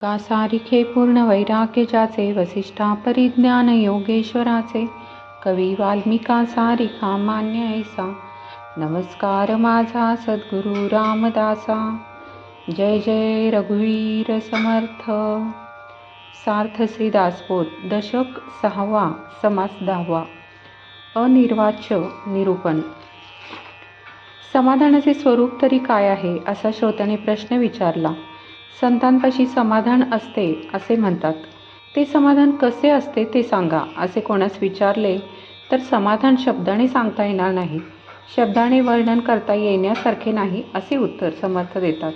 का सारिखे पूर्ण वैराग्य ज्याचे वसिष्ठा परिज्ञान योगेश्वराचे कवी वाल्मिका सारिका मान्य ऐसा। नमस्कार माझा सद्गुरु रामदासा। जय जय रघुवीर समर्थ। सार्थ श्रीदासबोध दशक सहावा समास दहावा। अनिर्वाच्य निरूपण। समाधानाचे स्वरूप तरी काय आहे असा श्रोत्याने प्रश्न विचारला. संतांपाशी समाधान असते असे म्हणतात. ते समाधान कसे असते ते सांगा. असे कोणास विचारले तर समाधान शब्दाने सांगता येणार नाही. शब्दाने वर्णन करता येण्यासारखे नाही असे उत्तर समर्थ देतात.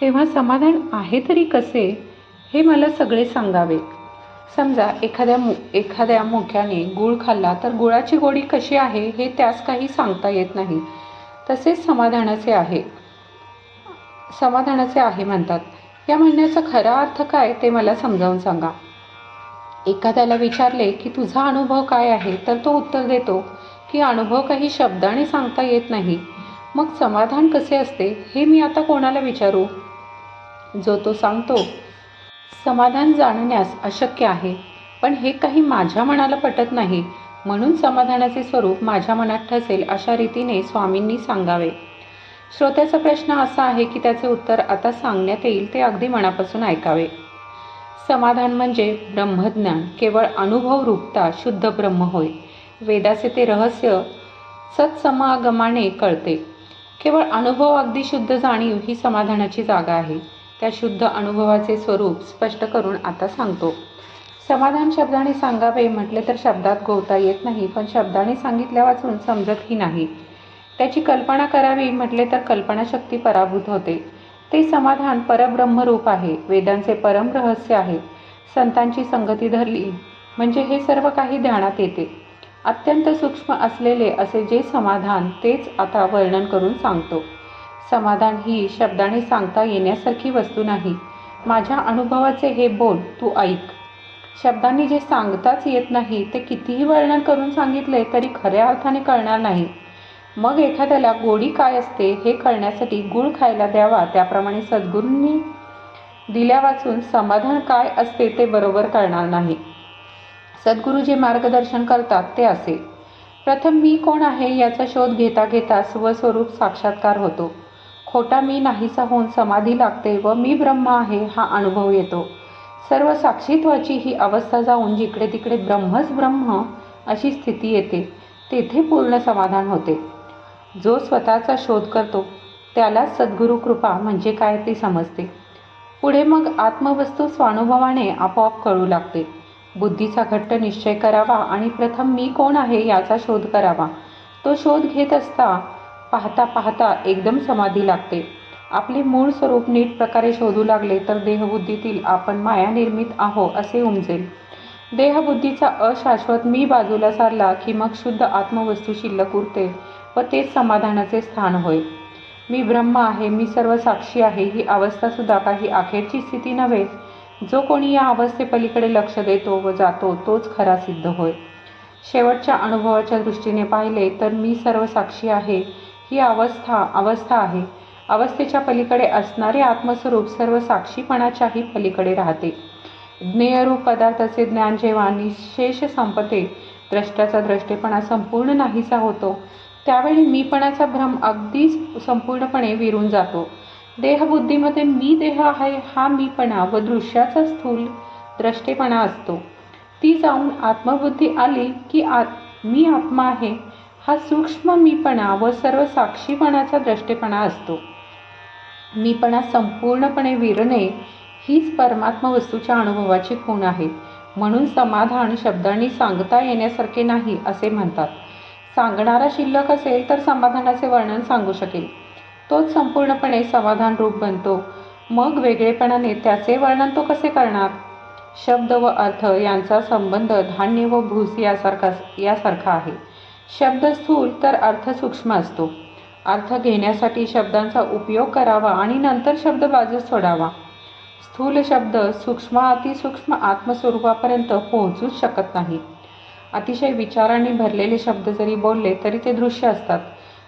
तेव्हा समाधान आहे तरी कसे? हे मला सगळे सांगावे. समजा एखाद्या मु एखाद्या मुख्याने गुळ खाल्ला तर गुळाची गोडी कशी आहे हे त्यास काही सांगता येत नाही. तसेच समाधानाचे आहे. समाधानाचे आहे म्हणतात. या म्हणण्याचा खरा अर्थ काय ते मला समजावून सांगा. एखाद्याला विचारले की तुझा अनुभव काय आहे? तर तो उत्तर देतो की अनुभव काही शब्दाने सांगता येत नाही. मग समाधान कसे असते हे मी आता कोणाला विचारू? जो तो सांगतो समाधान जाणण्यास अशक्य आहे पण हे काही माझ्या मनाला पटत नाही. म्हणून समाधानाचे स्वरूप माझ्या मनात ठसेल अशा रीतीने स्वामींनी सांगावे. श्रोत्याचा प्रश्न असा आहे की त्याचे उत्तर आता सांगण्यात येईल ते अगदी मनापासून ऐकावे. समाधान म्हणजे ब्रह्मज्ञान केवळ अनुभव रूपता शुद्ध ब्रह्म होय. वेदाचे ते रहस्य सत्समागमाने कळते. केवळ अनुभव अगदी शुद्ध जाणीव ही समाधानाची जागा आहे. त्या शुद्ध अनुभवाचे स्वरूप स्पष्ट करून आता सांगतो. समाधान शब्दाने सांगावे म्हटले तर शब्दात गोवता येत नाही पण शब्दाने सांगितल्या वाचून समजतही नाही. त्याची कल्पना करावी म्हटले तर कल्पनाशक्ती पराभूत होते. ते समाधान परब्रह्मरूप आहे. वेदांचे परम रहस्य आहे. संतांची संगती धरली. म्हणजे हे सर्व काही ध्यानात येते. अत्यंत सूक्ष्म असलेले असे जे समाधान तेच आता वर्णन करून सांगतो. समाधान ही शब्दाने सांगता येण्यासारखी वस्तू नाही. माझ्या अनुभवाचे हे बोल तू ऐक. शब्दांनी जे सांगताच येत नाही ते कितीही वर्णन करून सांगितले तरी खऱ्या अर्थाने कळणार नाही. मग एखाद्याला गोडी काय असते हे कळण्यासाठी गुळ खायला द्यावा. त्याप्रमाणे सद्गुरूंनी दिल्या वाचून समाधान काय असते ते बरोबर कळणार नाही. सद्गुरू जे मार्गदर्शन करतात ते असे. प्रथम मी कोण आहे याचा शोध घेता घेता स्वस्वरूप साक्षात्कार होतो. खोटा मी नाहीसा होऊन समाधी लागते व मी ब्रह्म आहे हा अनुभव येतो. सर्व साक्षीत्वाची ही अवस्था जाऊन जिकडे तिकडे ब्रह्मच ब्रह्म अशी स्थिती येते. तेथे पूर्ण समाधान होते. जो स्वतःचा शोध करतो त्याला सद्गुरू कृपा म्हणजे काय ते समजते. पुढे मग आत्मवस्तू स्वानुभवाने आपोआप कळू लागते. बुद्धीचा घट्ट निश्चय करावा आणि प्रथम मी कोण आहे याचा शोध करावा. तो शोध घेत असता पाहता पाहता एकदम समाधी लागते. आपले मूळ स्वरूप नीट प्रकारे शोधू लागले तर देहबुद्धीतील आपण माया निर्मित आहो असे उमजेल. देहबुद्धीचा अशाश्वत मी बाजूला सारला की मग शुद्ध आत्मवस्तू शिल्लक उरते. व तेच समाधानाचे स्थान होय. मी ब्रह्म आहे मी सर्व साक्षी आहे ही अवस्थासुद्धा काही अखेरची स्थिती नव्हे. जो कोणी या अवस्थेपलीकडे लक्ष देतो व जातो तोच खरा सिद्ध होय. शेवटच्या अनुभवाच्या दृष्टीने पाहिले तर मी सर्व साक्षी आहे ही अवस्था अवस्था आहे. अवस्थेच्या पलीकडे असणारे आत्मस्वरूप सर्व साक्षीपणाच्याही पलीकडे राहते. ज्ञेयरूप पदार्थाचे ज्ञान जेव्हा निशेष संपते द्रष्ट्याचा द्रष्टेपणा संपूर्ण नाहीसा होतो. त्यावेळी मीपणाचा भ्रम अगदीच संपूर्णपणे विरून जातो. देहबुद्धीमध्ये मी देह आहे हा मीपणा व दृश्याचा स्थूल द्रष्टेपणा असतो. ती जाऊन आत्मबुद्धी आली की आत मी आत्मा आहे हा सूक्ष्म मीपणा व सर्व साक्षीपणाचा द्रष्टेपणा असतो. मीपणा संपूर्णपणे विरणे हीच परमात्मा वस्तूच्या अनुभवाची खूण आहे म्हणून समाधान शब्दांनी सांगता येण्यासारखे नाही असे म्हणतात. सांगणारा शिल्लक असेल तर समाधानाचे वर्णन सांगू शकेल. तोच संपूर्णपणे समाधान रूप बनतो. मग वेगळेपणाने त्याचे वर्णन तो कसे करणार? शब्द व अर्थ यांचा संबंध धान्य व भूस यासारखा यासारखा आहे. शब्द स्थूल तर अर्थ सूक्ष्म असतो. अर्थ घेण्यासाठी शब्दांचा उपयोग करावा आणि नंतर शब्द बाजूस सोडावा. स्थूल शब्द सूक्ष्म अतिसूक्ष्म आत्मस्वरूपापर्यंत पोहोचूच शकत नाही. अतिशय विचाराने भरलेले शब्द जरी बोलले तरी ते दृश्य असतात.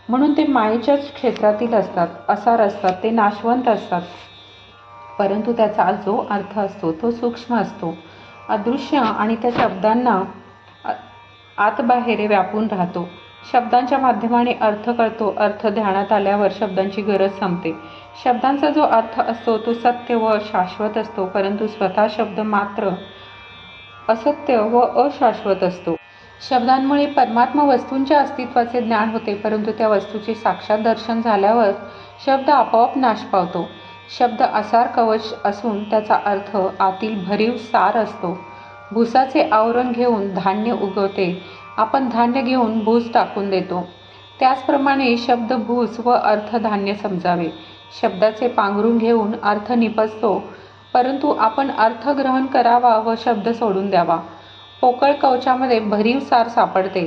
म्हणून ते मायेच्याच क्षेत्रातील असतात असार असतात ते नाशवंत असतात. परंतु त्याचा जो अर्थ असतो तो सूक्ष्म असतो. अदृश्य आणि त्या शब्दांना आतबाहेरे आतबाहेर व्यापून राहतो. शब्दांच्या माध्यमाने अर्थ कळतो अर्थ ध्यानात आल्यावर शब्दांची गरज संपते. शब्दांचा जो अर्थ असतो तो सत्य व शाश्वत असतो परंतु स्वतः शब्द मात्र असत्य व अशाश्वत असतो. शब्दांमुळे परमात्मा वस्तूंच्या अस्तित्वाचे ज्ञान होते परंतु त्या वस्तूचे साक्षात दर्शन झाल्यावर शब्द आपोआप नाश पावतो. शब्द असार कवच असून त्याचा अर्थ आतील भरीव सार असतो. भुसाचे आवरण घेऊन धान्य उगवते. आपण धान्य घेऊन भूस टाकून देतो. त्याचप्रमाणे शब्द भूस व अर्थ धान्य समजावे. शब्दाचे पांघरून घेऊन अर्थ निपजतो. परंतु आपण अर्थ ग्रहण करावा व शब्द सोडून द्यावा. पोकळ कवचामध्ये भरीव सार सापडते.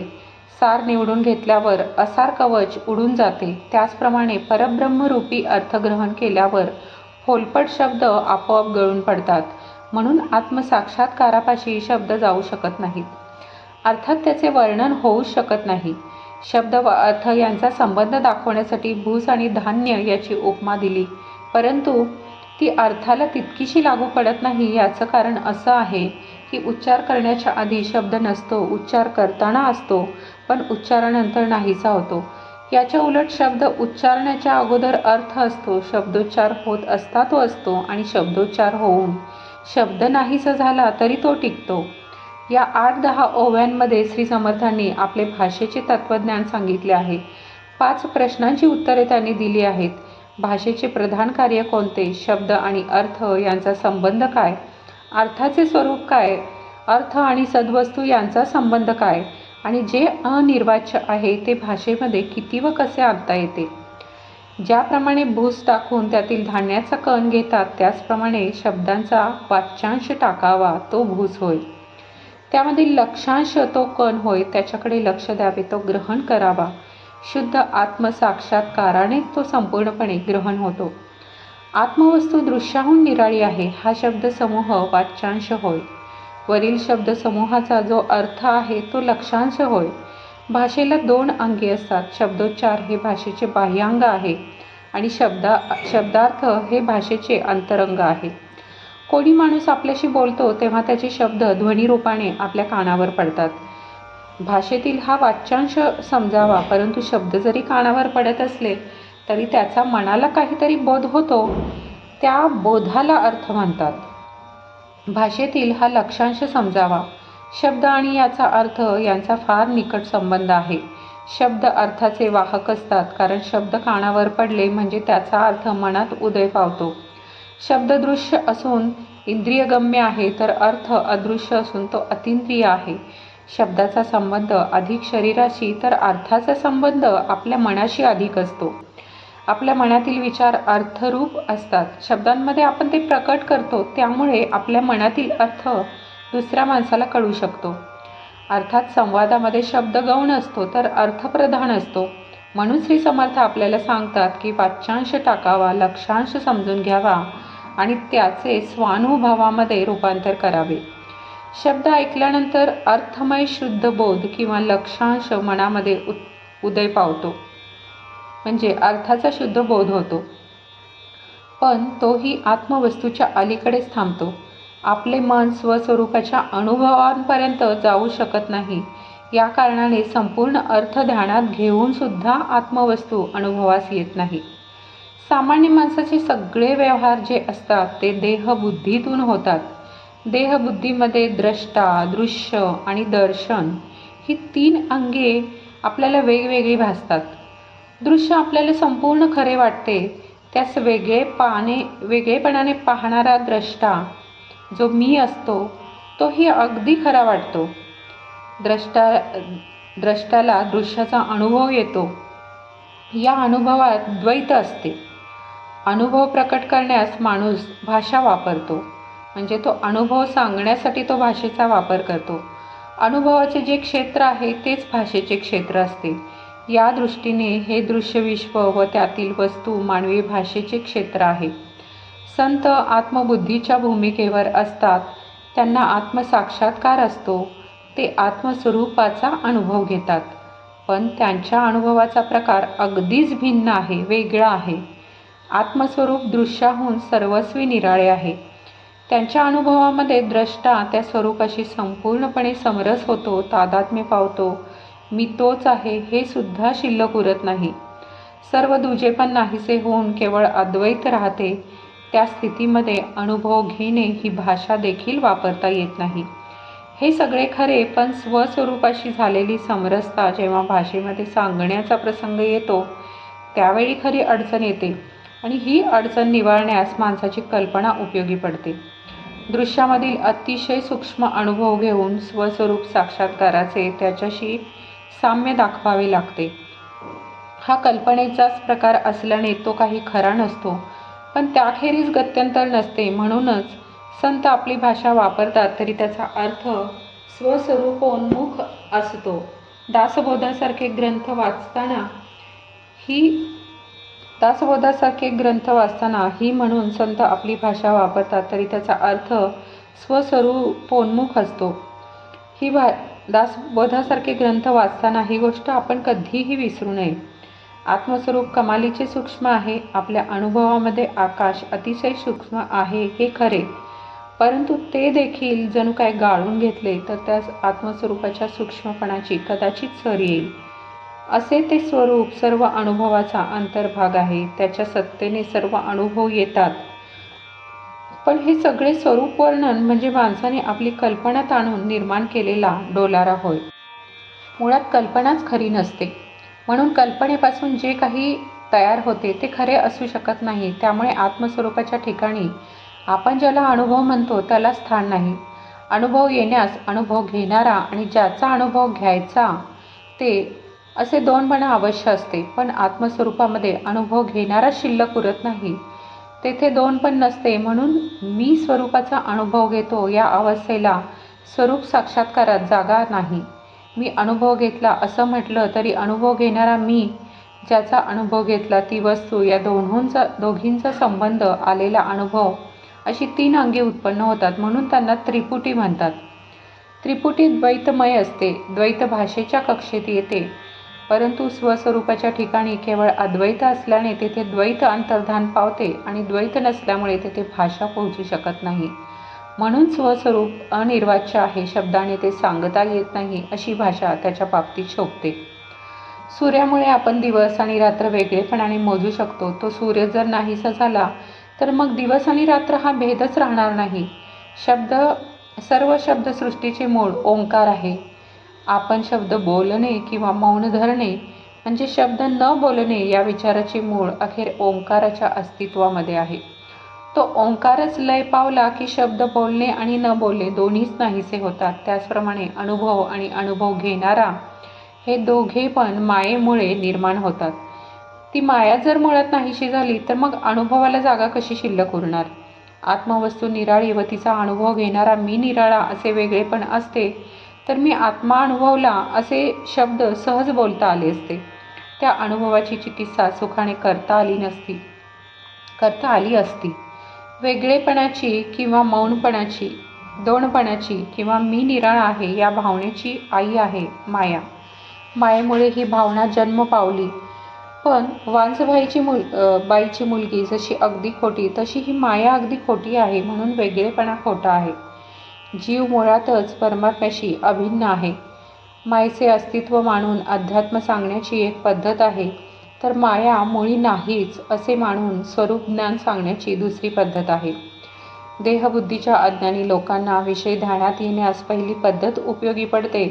सार निवडून घेतल्यावर असार कवच उडून जाते. त्याचप्रमाणे परब्रह्मरूपी अर्थग्रहण केल्यावर फोलपट शब्द आपोआप गळून पडतात. म्हणून आत्मसाक्षात्कारापाशी शब्द जाऊ शकत नाहीत. अर्थात त्याचे वर्णन होऊच शकत नाही. शब्द व अर्थ यांचा संबंध दाखवण्यासाठी भूस आणि धान्य याची उपमा दिली. परंतु ती अर्थाला तितकीशी लागू पडत नाही याचं कारण असं आहे की उच्चार करण्याच्या आधी शब्द नसतो उच्चार करताना असतो पण उच्चारानंतर नाहीसा होतो. याच्या उलट शब्द उच्चारण्याच्या अगोदर अर्थ असतो शब्दोच्चार होत असता तो असतो आणि शब्दोच्चार होऊन शब्द नाहीसा झाला तरी तो टिकतो. या आठ दहा ओव्यांमध्ये श्री समर्थांनी आपले भाषेचे तत्त्वज्ञान सांगितले आहे. पाच प्रश्नांची उत्तरे त्यांनी दिली आहेत. भाषेचे प्रधान कार्य कोणते? शब्द आणि अर्थ यांचा संबंध काय? अर्थाचे स्वरूप काय? अर्थ आणि सद्वस्तू यांचा संबंध काय? आणि जे अनिर्वाच्य आहे ते भाषेमध्ये किती व कसे आणता येते? ज्याप्रमाणे भूस टाकून त्यातील धान्याचा कण घेतात त्याचप्रमाणे शब्दांचा वाच्यांश टाकावा तो भूस होय. त्यामधील लक्षांश तो कण होय त्याच्याकडे लक्ष द्यावे तो ग्रहण करावा. शुद्ध आत्मसाक्षात्कारानेच तो संपूर्णपणे ग्रहण होतो. आत्मवस्तू दृश्याहून निराळी आहे हा शब्दसमूह वाच्यांश होय. वरील शब्दसमूहाचा जो अर्थ आहे तो लक्षांश होय. भाषेला दोन अंगी असतात शब्दोच्चार हे भाषेचे बाह्यांग आहे आणि शब्दा शब्दार्थ हे भाषेचे अंतरंग आहे. कोणी माणूस आपल्याशी बोलतो तेव्हा त्याचे शब्द ध्वनिरूपाने आपल्या कानावर पडतात. भाषेतील हा वाच्यांश समजावा परंतु शब्द जरी कानावर पडत असले तरी त्याचा मनाला काहीतरी बोध होतो. त्या बोधाला अर्थ म्हणतात. भाषेतील हा लक्षांश समजावा. शब्द आणि याचा अर्थ यांचा फार निकट संबंध आहे. शब्द अर्थाचे वाहक असतात कारण शब्द कानावर पडले म्हणजे त्याचा अर्थ मनात उदय पावतो. शब्द दृश्य असून इंद्रियगम्य आहे तर अर्थ अदृश्य असून तो अतिंद्रिय आहे. शब्दाचा संबंध अधिक शरीराशी तर अर्थाचा संबंध आपल्या मनाशी अधिक असतो. आपल्या मनातील विचार अर्थरूप असतात. शब्दांमध्ये आपण ते प्रकट करतो त्यामुळे आपल्या मनातील अर्थ दुसऱ्या माणसाला कळू शकतो. अर्थात संवादामध्ये शब्द गौण असतो तर अर्थप्रधान असतो. म्हणून श्री समर्थ आपल्याला सांगतात की वाच्यांश टाकावा लक्षांश समजून घ्यावा आणि त्याचे स्वानुभवामध्ये रूपांतर करावे. शब्द ऐकल्यानंतर अर्थमय शुद्ध बोध किंवा लक्षांश मनामध्ये उद उदय पावतो. म्हणजे अर्थाचा शुद्ध बोध होतो. पण तोही आत्मवस्तूच्या अलीकडेच थांबतो. आपले मन स्वस्वरूपाच्या अनुभवांपर्यंत जाऊ शकत नाही. या कारणाने संपूर्ण अर्थ ध्यानात घेऊन सुद्धा आत्मवस्तू अनुभवास येत नाही. सामान्य माणसाचे सगळे व्यवहार जे असतात ते देहबुद्धीतून होतात. देहबुद्धीमध्ये द्रष्टा दृश्य आणि दर्शन ही तीन अंगे आपल्याला वेगवेगळी भासतात. दृश्य आपल्याला संपूर्ण खरे वाटते त्यास वेगळे पाने वेगळेपणाने पाहणारा द्रष्टा जो मी असतो तोही अगदी खरा वाटतो. द्रष्टा द्रष्टाला दृश्याचा अनुभव येतो. या अनुभवात द्वैत असते. अनुभव प्रकट करण्यास माणूस भाषा वापरतो. म्हणजे तो अनुभव सांगण्यासाठी तो भाषेचा वापर करतो. अनुभवाचे जे क्षेत्र आहे तेच भाषेचे क्षेत्र असते. या दृष्टीने हे दृश्यविश्व व त्यातील वस्तू मानवी भाषेचे क्षेत्र आहे. संत आत्मबुद्धीच्या भूमिकेवर असतात. त्यांना आत्मसाक्षात्कार असतो. ते आत्मस्वरूपाचा अनुभव घेतात. पण त्यांच्या अनुभवाचा प्रकार अगदीच भिन्न आहे वेगळा आहे. आत्मस्वरूप दृश्याहून सर्वस्वी निराळे आहे. त्यांच्या अनुभवामध्ये द्रष्टा त्या स्वरूपाशी संपूर्णपणे समरस होतो तादात्म्य पावतो. मी तोच आहे हे सुद्धा शिल्लक उरत नाही. सर्व दुजेपण नाहीसे होऊन केवळ अद्वैत राहते. त्या स्थितीमध्ये अनुभव घेणे ही भाषा देखील वापरता येत नाही. हे सगळे खरे पण स्वस्वरूपाशी झालेली समरसता जेव्हा भाषेमध्ये सांगण्याचा प्रसंग येतो त्यावेळी खरी अडचण येते आणि ही अडचण निवारण्यास माणसाची कल्पना उपयोगी पडते. दृश्यामधील अतिशय सूक्ष्म अनुभव घेऊन स्वस्वरूप साक्षात्काराचे त्याच्याशी साम्य दाखवावे लागते. हा कल्पनेचाच प्रकार असल्याने तो काही खरा नसतो. पण त्याखेरीज गत्यंतर नसते. म्हणूनच संत आपली भाषा वापरतात तरी त्याचा अर्थ स्वस्वरूपोन्मुख असतो. दासबोधासारखे ग्रंथ वाचताना ही दासबोधासारखे ग्रंथ वाचताना ही म्हणून संत आपली भाषा वापरतात तरी त्याचा अर्थ स्वस्वरूपोन्मुख असतो. ही भा दासबोधासारखे ग्रंथ वाचताना ही गोष्ट आपण कधीही विसरू नये. आत्मस्वरूप कमालीचे सूक्ष्म आहे आपल्या अनुभवामध्ये आकाश अतिशय सूक्ष्म आहे हे खरे. परंतु ते देखील जणू काय गाळून घेतले तर त्या आत्मस्वरूपाच्या सूक्ष्मपणाची कदाचित सर येईल. असे ते स्वरूप सर्व अनुभवाचा अंतर्भाग आहे. त्याच्या सत्तेने सर्व अनुभव येतात. पण हे सगळे स्वरूप वर्णन म्हणजे माणसाने आपली कल्पना ताणून निर्माण केलेला डोलारा होय. मुळात कल्पनाच खरी नसते. म्हणून कल्पनेपासून जे काही तयार होते ते खरे असू शकत नाही. त्यामुळे आत्मस्वरूपाच्या ठिकाणी आपण ज्याला अनुभव म्हणतो त्याला स्थान नाही. अनुभव येण्यास अनुभव घेणारा आणि ज्याचा अनुभव घ्यायचा ते असे दोनपणा अवश्य असते पण आत्मस्वरूपामध्ये अनुभव घेणारा शिल्लक उरत नाही. तेथे दोन पण नसते म्हणून मी स्वरूपाचा अनुभव घेतो या अवस्थेला स्वरूप साक्षात्कारात जागा नाही. मी अनुभव घेतला असं म्हटलं तरी अनुभव घेणारा मी ज्याचा अनुभव घेतला ती वस्तू या दोन्होंचा दोघींचा संबंध आलेला अनुभव अशी तीन अंगे उत्पन्न होतात म्हणून त्यांना त्रिपुटी म्हणतात. त्रिपुटी द्वैतमय असते द्वैत भाषेच्या कक्षेत येते. परंतु स्वस्वरूपाच्या ठिकाणी केवळ अद्वैत असल्याने तेथे द्वैत अंतर्धान पावते आणि द्वैत नसल्यामुळे तेथे भाषा पोहोचू शकत नाही. म्हणून स्वस्वरूप अनिर्वाच्य आहे शब्दाने ते सांगता येत नाही अशी भाषा त्याच्या बाबतीत शोभते. सूर्यामुळे आपण दिवस आणि रात्र वेगळेपणाने मोजू शकतो. तो सूर्य जर नाहीसा झाला तर मग दिवस आणि रात्र हा भेदच राहणार नाही. शब्द सर्व शब्दसृष्टीचे मूळ ओंकार आहे. आपण शब्द बोलणे किंवा मौन धरणे म्हणजे शब्द न बोलणे या विचाराची मूळ अखेर ओंकाराच्या अस्तित्वामध्ये आहे. तो ओंकारच लय पावला की शब्द बोलणे आणि न बोलणे दोन्हीच नाहीसे होतात. त्याचप्रमाणे अनुभव आणि अनुभव घेणारा हे दोघे पण मायेमुळे निर्माण होतात. ती माया जर मुळात नाहीशी झाली तर मग अनुभवाला जागा कशी शिल्लक उरणार? आत्मवस्तू निराळी व तिचा अनुभव घेणारा मी निराळा असे वेगळेपण असते तर मी आत्मा अनुभवला असे शब्द सहज बोलता आले असते. त्या अनुभवाची चिकित्सा सुखाने करता आली नसती. करता आली असती. वेगळेपणाची किंवा मौनपणाची दोनपणाची किंवा मी निराळ आहे या भावनेची आई आहे माया. मायेमुळे ही भावना जन्म पावली. पण वांसभाईची मुल बाईची मुलगी जशी अगदी खोटी तशी ही माया अगदी खोटी आहे म्हणून वेगळेपणा खोटा आहे. जीव मुळातच परमात्म्याशी अभिन्न आहे. मायेचे अस्तित्व मानून अध्यात्म सांगण्याची एक पद्धत आहे तर माया मुळी नाहीच असे मानून स्वरूप ज्ञान सांगण्याची दुसरी पद्धत आहे. देहबुद्धीच्या अज्ञानी लोकांना विषय ध्यानात येण्यास पहिली पद्धत उपयोगी पडते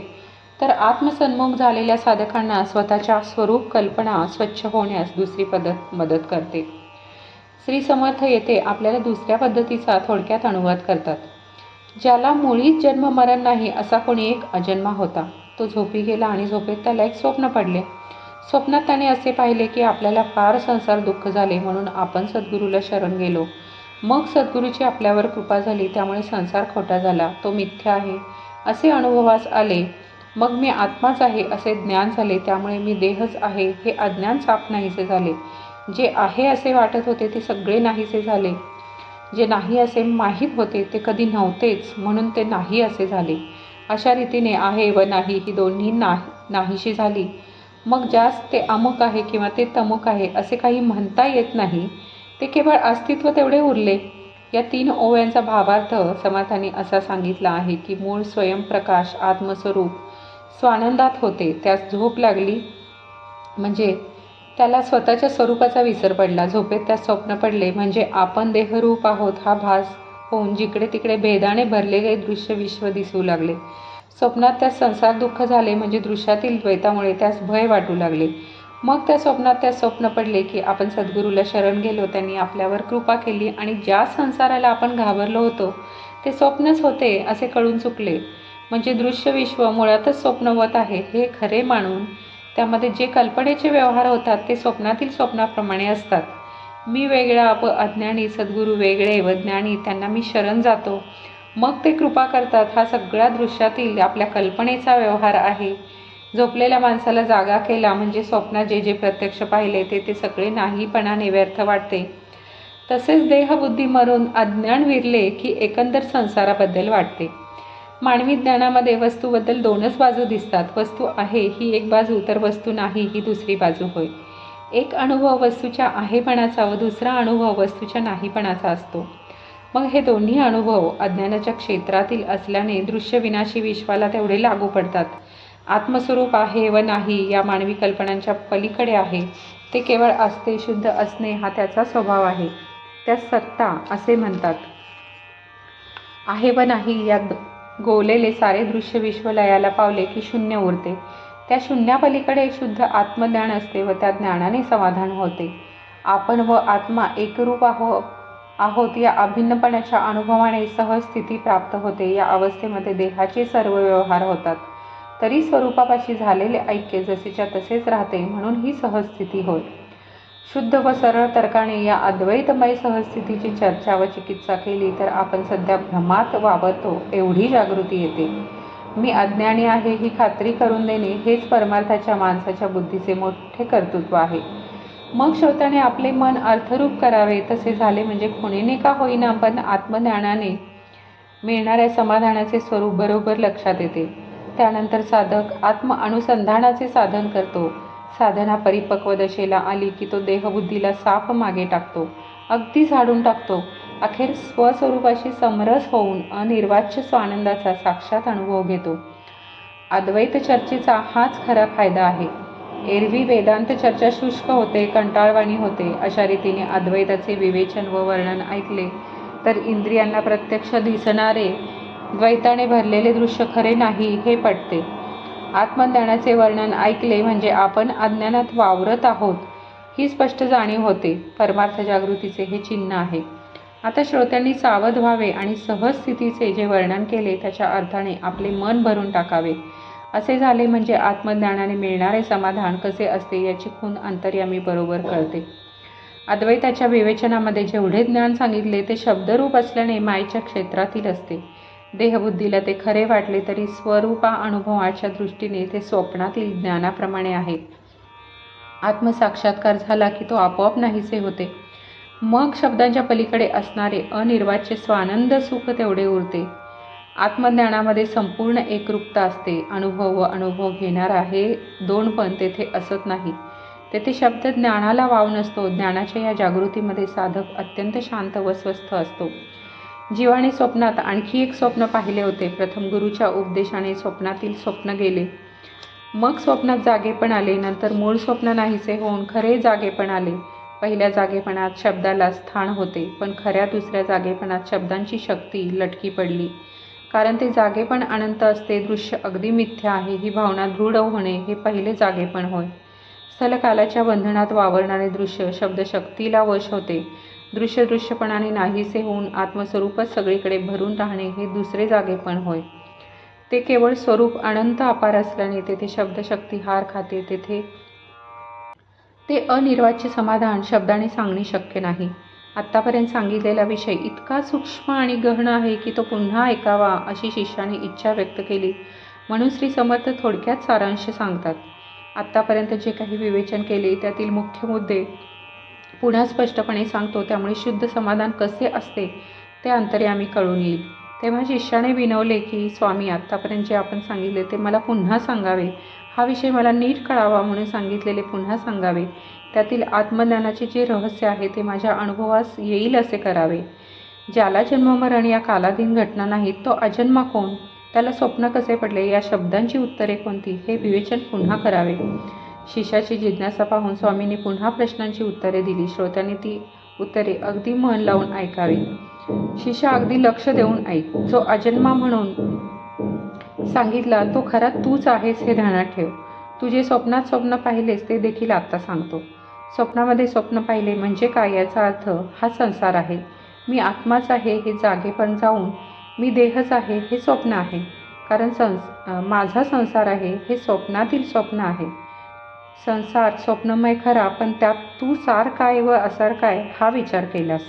तर आत्मसन्मुख झालेल्या साधकांना स्वतःच्या स्वरूप कल्पना स्वच्छ होण्यास दुसरी पद्धत मदत करते. श्री समर्थ येथे आपल्याला दुसऱ्या पद्धतीचा थोडक्यात अनुवाद करतात. ज्याला मुळीच जन्म मरण नाही असा कोणी एक अजन्मा होता. तो झोपी गेला आणि झोपेत त्याला एक स्वप्न पडले. स्वप्नात त्याने असे पाहिले की आपल्याला फार संसार दुःख झाले म्हणून आपण सद्गुरूला शरण गेलो. मग सद्गुरूची आपल्यावर कृपा झाली त्यामुळे संसार खोटा झाला. तो मिथ्या आहे. असे अनुभवास आले. मग मी आत्माच आहे असे ज्ञान झाले त्यामुळे मी देहच आहे हे अज्ञान साप नाहीसे झाले. जे आहे असे वाटत होते ते सगळे नाहीसे झाले. जे नाही असे माहीत होते ते कधी नव्हतेच म्हणून ते नाही असे झाले. अशा रीतीने आहे व नाही ही दोन्ही नाही नाहीशी झाली. मग ज्यास ते अमुक आहे किंवा ते तमुक आहे असे काही म्हणता येत नाही. ते केवळ अस्तित्व तेवढे उरले. या तीन ओव्यांचा भावार्थ समर्थांनी असा सांगितला आहे की मूळ स्वयंप्रकाश आत्मस्वरूप स्वानंदात होते. त्यास झोप लागली. म्हणजे त्याला स्वतःच्या स्वरूपाचा विसर पडला. झोपेत त्यात स्वप्न पडले म्हणजे आपण देहरूप आहोत हा भास होऊन जिकडे तिकडे भेदाने भरलेले दृश्य विश्व दिसू लागले. स्वप्नात त्यास संसार दुःख झाले म्हणजे दृश्यातील द्वैतामुळे त्यास भय वाटू लागले. मग त्या स्वप्नात त्यास स्वप्न पडले की आपण सद्गुरूला शरण गेलो त्यांनी आपल्यावर कृपा केली आणि ज्या संसाराला आपण घाबरलो होतो ते स्वप्नच होते असे कळून चुकले. म्हणजे दृश्य विश्व मुळातच स्वप्नवत आहे हे खरे मानून त्यामध्ये जे कल्पनेचे व्यवहार होतात ते स्वप्नातील स्वप्नाप्रमाणे असतात. मी वेगळा अप अज्ञानी सद्गुरू वेगळे व ज्ञानी त्यांना मी शरण जातो. मग ते कृपा करतात. हा सगळ्या दृश्यातील आपल्या कल्पनेचा व्यवहार आहे. झोपलेल्या माणसाला जागा केला म्हणजे स्वप्नात जे जे प्रत्यक्ष पाहिले ते ते सगळे नाहीपणाने व्यर्थ वाटते. तसेच देहबुद्धी मरून अज्ञान विरले की एकंदर संसाराबद्दल वाटते. मानवी ज्ञानामध्ये वस्तूबद्दल दोनच बाजू दिसतात. वस्तू आहे ही एक बाजू तर वस्तू नाही ही दुसरी बाजू होय. एक अनुभव वस्तूच्या आहेपणाचा व दुसरा अनुभव वस्तूच्या नाहीपणाचा असतो. मग हे दोन्ही अनुभव अज्ञानाच्या क्षेत्रातील असल्याने दृश्य विनाशी विश्वाला तेवढे लागू पडतात. आत्मस्वरूप आहे व नाही या मानवी कल्पनांच्या पलीकडे आहे. ते केवळ असते शुद्ध असणे हा त्याचा स्वभाव आहे. त्या सत्ता असे म्हणतात. आहे व नाही या गोवलेले सारे दृश्य विश्व लयाला पावले की शून्य उरते. त्या शून्यापलीकडे शुद्ध आत्मज्ञान असते व त्या ज्ञानाने समाधान होते. आपण व आत्मा एकरूप आहो आहोत या अभिन्नपणाच्या अनुभवाने सहज स्थिती प्राप्त होते. या अवस्थेमध्ये देहाचे सर्व व्यवहार होतात. तरी स्वरूपापाशी झालेले ऐक्य जसेच्या तसेच राहते म्हणून ही सहज स्थिती होय. शुद्ध व सरळ तर्काने या अद्वैतमय सहस्थितीची चर्चा व चिकित्सा केली तर आपण सध्या भ्रमात वावरतो एवढी जागृती येते. मी अज्ञानी आहे ही खात्री करून देणे हेच परमार्थाच्या माणसाच्या बुद्धीचे मोठे कर्तृत्व आहे. मग श्रोत्याने आपले मन अर्थरूप करावे तसे झाले म्हणजे खुणीने का होईना पण आत्मज्ञानाने मिळणाऱ्या समाधानाचे स्वरूप बरोबर लक्षात येते. त्यानंतर साधक आत्म अनुसंधानाचे साधन करतो. साधना परिपक्व दशेला आली की तो देहबुद्धीला साप मागे टाकतो अगदी झाडून टाकतो. अखेर स्वस्वरूपाशी समरस होऊन अनिर्वाच्य स्वानंदाचा साक्षात अनुभव घेतो. अद्वैत चर्चेचा हाच खरा फायदा आहे. एरवी वेदांत चर्चा शुष्क होते कंटाळवाणी होते अशा रीतीने अद्वैताचे विवेचन व वर्णन ऐकले तर इंद्रियांना प्रत्यक्ष दिसणारे द्वैताने भरलेले दृश्य खरे नाही हे पटते. आत्मज्ञानाचे वर्णन ऐकले म्हणजे आपण अज्ञानात वावरत आहोत ही स्पष्ट जाणीव होते. परमार्थ जागृतीचे हे चिन्ह आहे. आता श्रोत्यांनी सावध व्हावे आणि सहज स्थितीचे जे वर्णन केले त्याच्या अर्थाने आपले मन भरून टाकावे. असे झाले म्हणजे आत्मज्ञानाने मिळणारे समाधान कसे असते याची खून अंतर्यामी बरोबर कळते. अद्वैताच्या विवेचनामध्ये जेवढे ज्ञान सांगितले ते शब्दरूप असल्याने मायेच्या क्षेत्रातील असते. देहबुद्धीला ते खरे वाटले तरी स्वरूपा अनुभवाच्या दृष्टीने ते स्वप्नातील ज्ञानाप्रमाणे आहे आत्मसाक्षात्कार झाला की तो आपोआप नाहीसे होते. मग शब्दांच्या पलीकडे असणारे अनिर्वाच्य स्वानंद सुख तेवढे उरते. आत्मज्ञानामध्ये संपूर्ण एकरूपता असते. अनुभव व अनुभव घेणारा हे दोन पण तेथे असत नाही. तेथे शब्द ज्ञानाला वाव नसतो. ज्ञानाच्या या जागृतीमध्ये साधक अत्यंत शांत व स्वस्थ असतो. जीवाने स्वप्नात आणखी एक स्वप्न पाहिले होते. प्रथम गुरुच्या उपदेशाने स्वप्नातील स्वप्न गेले. मग स्वप्नात जागेपण आले नंतर मूळ स्वप्न नाहीसे होऊन खरे जागेपण आले. पहिल्या जागेपणात शब्दाला स्थान होते पण खऱ्या दुसऱ्या जागेपणात शब्दांची शक्ती लटकी पडली. कारण ते जागेपण अनंत असते दृश्य अगदी मिथ्या आहे ही भावना दृढ होणे हे पहिले जागेपण होय. स्थलकालाच्या बंधनात वावरणारे दृश्य शब्दशक्तीला वश होते. दृश्यदृश्यपणाने नाहीसे होऊन आत्मस्वरूपच सगळीकडे भरून राहणे हे दुसरे जागेपण होय. ते केवळ स्वरूप अनंत अपार असल्याने तेथे शब्दशक्ती हार खाते तेथे ते अनिर्वाच्य समाधान शब्दाने सांगणे शक्य नाही. आत्तापर्यंत सांगितलेला विषय इतका सूक्ष्म आणि गहन आहे की तो पुन्हा ऐकावा अशी शिष्याने इच्छा व्यक्त केली. म्हणून श्री समर्थ थोडक्यात सारांश सांगतात. आत्तापर्यंत जे काही विवेचन केले त्यातील मुख्य मुद्दे पुन्हा स्पष्टपणे सांगतो त्यामुळे शुद्ध समाधान कसे असते ते अंतर्यामी कळून येईल. तेव्हा शिष्याने विनवले की स्वामी आत्तापर्यंत जे आपण सांगितले ते मला पुन्हा सांगावे. हा विषय मला नीट कळावा म्हणून सांगितलेले पुन्हा सांगावे. त्यातील आत्मज्ञानाचे जे रहस्य आहे ते माझ्या अनुभवास येईल असे करावे. ज्याला जन्ममरण या कालाधीन घटना नाहीत तो अजन्मा कोण? त्याला स्वप्न कसे पडले? या शब्दांची उत्तरे कोणती? हे विवेचन पुन्हा करावे. शिष्याची जिज्ञासा पाहून स्वामींनी पुन्हा प्रश्नांची उत्तरे दिली. श्रोत्यांनी ती उत्तरे अगदी मन लावून ऐकावी. शिष्य अगदी लक्ष देऊन ऐक. जो अजन्मा म्हणून सांगितला तो खरा तूच आहेस हे ध्यानात ठेव. तू जे स्वप्नात स्वप्न पाहिलेस ते देखील आत्ता सांगतो. स्वप्नामध्ये स्वप्न पाहिले म्हणजे काय याचा अर्थ हा संसार आहे. मी आत्माच आहे हे जागेपण जाऊन मी देहच आहे हे स्वप्न आहे. कारण संस माझा संसार आहे हे स्वप्नातील स्वप्न आहे. संसार स्वप्नमय खरा पण त्यात तू सार काय व असार काय हा विचार केलास.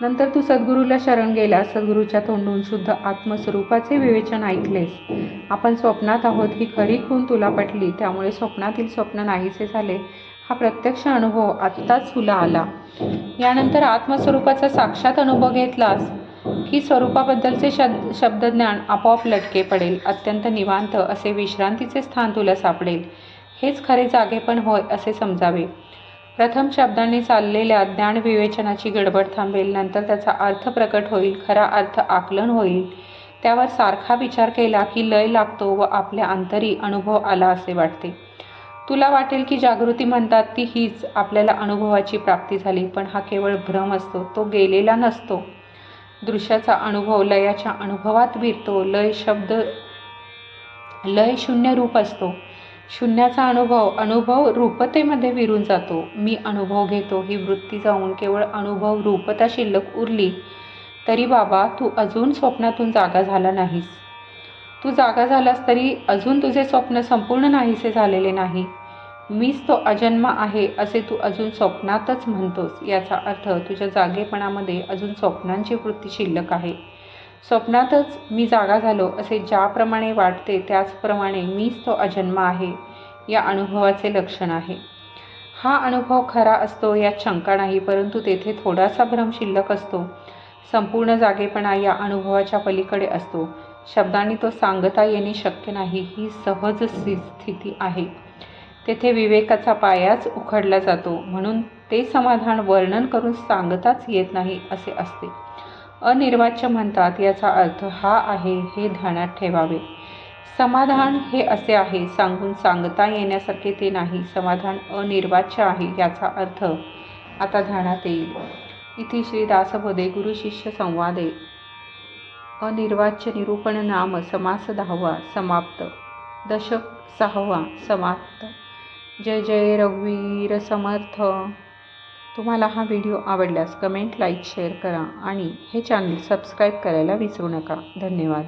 नंतर तू सद्गुरूला शरण गेलास सद्गुरूच्या तोंडून शुद्ध आत्मस्वरूपाचे विवेचन ऐकलेस. आपण स्वप्नात आहोत ही खरी खून तुला पटली त्यामुळे स्वप्नातील स्वप्न नाहीसे झाले. हा प्रत्यक्ष अनुभव आत्ताच तुला आला. यानंतर आत्मस्वरूपाचा साक्षात अनुभव घेतलास. की स्वरूपाबद्दलचे शब्द शब्दज्ञान आपोआप लटके पडेल अत्यंत निवांत असे विश्रांतीचे स्थान तुला सापडेल. हेच खरे जागेपण होय असे समजावे. प्रथम शब्दांनी चाललेल्या ज्ञान विवेचनाची गडबड थांबेल नंतर त्याचा अर्थ प्रकट होईल खरा अर्थ आकलन होईल. त्यावर सारखा विचार केला की लय लागतो व आपल्या अंतरी अनुभव आला असे वाटते. तुला वाटेल की जागृती म्हणतात ती हीच आपल्याला अनुभवाची प्राप्ती झाली पण हा केवळ भ्रम असतो तो गेलेला नसतो. दृश्याचा अनुभव लयाच्या अनुभवात विरतो लय शब्द लय शून्य रूप असतो. शून्याचा अनुभव अनुभव रूपतेमध्ये विरून जातो. मी अनुभव घेतो ही वृत्ती जाऊन केवळ अनुभव रूपता शिल्लक उरली. तरी बाबा तू अजून स्वप्नातून जागा झाला नाहीस. तू जागा झालास तरी अजून तुझे स्वप्न संपूर्ण नाहीसे झालेले नाही. मीच तो अजन्मा आहे असे तू अजून स्वप्नातच म्हणतोस. याचा अर्थ तुझ्या जागेपणामध्ये अजून स्वप्नांची वृत्ती शिल्लक आहे. स्वप्नातच मी जागा झालो असे ज्याप्रमाणे वाटते त्याचप्रमाणे मीच तो अजन्मा आहे या अनुभवाचे लक्षण आहे. हा अनुभव खरा असतो यात शंका नाही परंतु तेथे थोडासा भ्रम शिल्लक असतो. संपूर्ण जागेपणा या अनुभवाच्या पलीकडे असतो. शब्दांनी तो सांगता येणे शक्य नाही ही सहज स्थिती आहे. तेथे विवेकाचा पायाच उखडला जातो म्हणून ते समाधान वर्णन करून सांगताच येत नाही असे असते. अनिर्वाच्य म्हणतात याचा अर्थ हा आहे हे ध्यानात ठेवावे. समाधान हे असे आहे सांगून सांगता येण्यासारखे ते नाही. समाधान अनिर्वाच्य आहे याचा अर्थ आता ध्यानात येईल. इथे श्री दासबोधे गुरुशिष्य संवादे. अनिर्वाच्य निरूपण नाम समास दहावा समाप्त. दशक सहावा समाप्त. जय जय रघुवीर समर्थ. तुम्हाला हा व्हिडिओ आवडल्यास कमेंट लाईक शेअर करा आणि हे चॅनल सबस्क्राईब करायला विसरू नका. धन्यवाद.